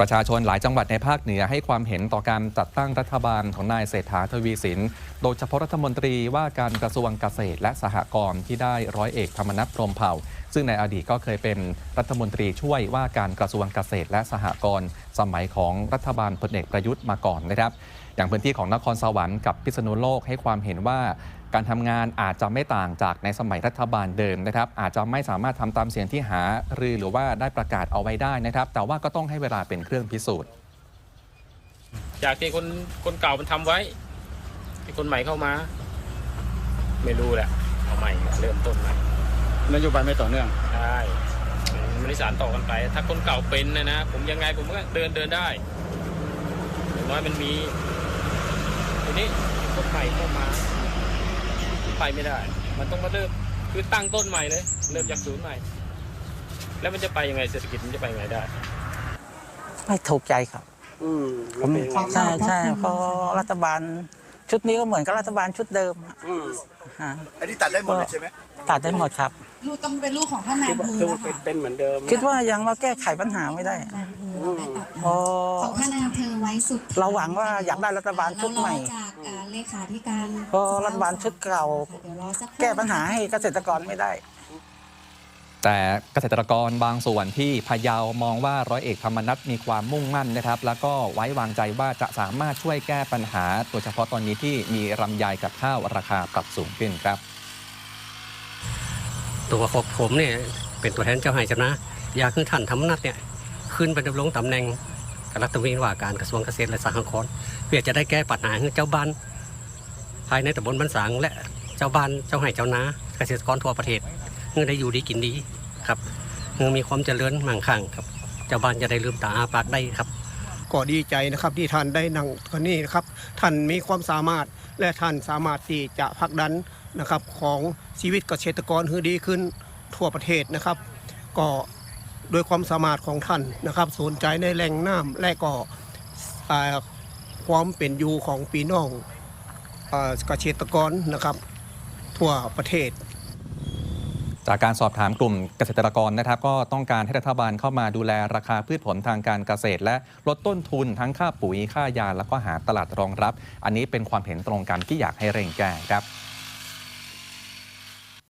ประชาชนหลายจังหวัดในภาคเหนือให้ความเห็นต่อการจัดตั้งรัฐบาลของนายเศรษฐาทวีสิน โดยเฉพาะรัฐมนตรีว่าการกระทรวงเกษตรและสหกรณ์ที่ได้ร้อยเอกธรรมนัฐพรมเผ่า ซึ่งในอดีตก็เคยเป็นรัฐมนตรีช่วยว่าการกระทรวงเกษตรและสหกรณ์สมัยของรัฐบาลพลเอกประยุทธ์มาก่อนนะครับ อย่างพื้นที่ของนครสวรรค์กับพิษณุโลกให้ความเห็นว่า การทำงานอาจจะไม่ต่างจากในสมัยรัฐบาลเดิมนะครับ อาจจะไม่สามารถทำตามเสียงที่หารือหรือว่าได้ประกาศเอาไว้ได้นะครับ แต่ว่าก็ต้องให้เวลาเป็นเครื่องพิสูจน์จากที่คนคนเก่ามันทำไว้ที่คนใหม่เข้ามา ไม่รู้แหละเอาใหม่เริ่มต้นใหม่นโยบายไม่ต่อเนื่องใช่มันไม่ได้สารต่อกันไป ถ้าคนเก่าเป็นนะนะผมยังไงผมก็เดินเดินได้อย่างน้อยมันมีทีนี้คนใหม่เข้ามา ไปไม่ได้ มันต้องมาเริ่มคือตั้งต้นใหม่เลย เริ่มจากศูนย์ใหม่ แล้วมันจะไปยังไงเศรษฐกิจมันจะไปยังไงได้ ไม่ถูกใจครับอืมผมใช่ใช่เพราะรัฐบาล ชุดนี้ก็เหมือนกับรัฐบาลชุดเดิมอืมฮะอันนี้ตัดได้หมดเลยใช่ไหมตัดได้หมดครับ ลูกต้องเป็นลูกของท่านนายคิดอำว่าเภอคือนะคะเป็นเป็นเหมือนเดิมคิดว่ายังว่าแก้ไขปัญหาไม่ได้นายอำเภอเราได้ตัดเพราะของท่านนายอำเภอไว้สุดเราหวังว่าอยากได้รัฐบาลชุดใหม่เรารอจากอ่าเลขาธิการเพราะรัฐบาลชุดเก่า เดี๋ยวรอสัครู่ แก้ปัญหาให้เกษตรกรไม่ได้ แต่เกษตรกรบางส่วนที่พะเยามองว่าร้อยเอกธรรมนัฐมีความมุ่งมั่นนะครับ แล้วก็ไว้วางใจว่าจะสามารถช่วยแก้ปัญหา โดยเฉพาะตอนนี้ที่มีรำไยกับข้าวราคาปรับสูงขึ้นครับ ตัวของผมเนี่ยเป็นตัวแทนเจ้าหายเจ้านะ อยากให้ท่านธรรมนัฐเนี่ย ขึ้นไปดำรงตำแหน่ง รัฐมนตรีว่าการกระทรวงเกษตรและสหกรณ์เพื่อจะได้แก้ปัญหาให้เจ้าบ้านภายในตำบลบ้านสางและเจ้าบ้านเจ้าหายเจ้านาเกษตรกรทั่วประเทศเพื่อได้อยู่ดีกินดีครับเพื่อมีความเจริญมั่งคั่งครับเจ้าบ้านจะได้ลืมตาอาปากได้ครับก็ดีใจนะครับที่ท่านได้นั่งคนนี้นะครับท่านมีความสามารถและท่านสามารถที่จะผลักดันนะครับของชีวิตเกษตรกรให้ดีขึ้นทั่วประเทศนะครับ ก็ โดยความสามารถของท่านนะครับสนใจในแหล่งน้ำและก็ความเป็นอยู่ของปีน้องเกษตรกรนะครับ ทั่วประเทศ จากการสอบถามกลุ่มเกษตรกรนะครับ ก็ต้องการให้รัฐบาลเข้ามาดูแลราคาพืชผลทางการเกษตร และลดต้นทุนทั้งค่าปุ๋ยค่ายา แล้วก็หาตลาดรองรับ อันนี้เป็นความเห็นตรงกันที่อยากให้เร่งแก้ครับ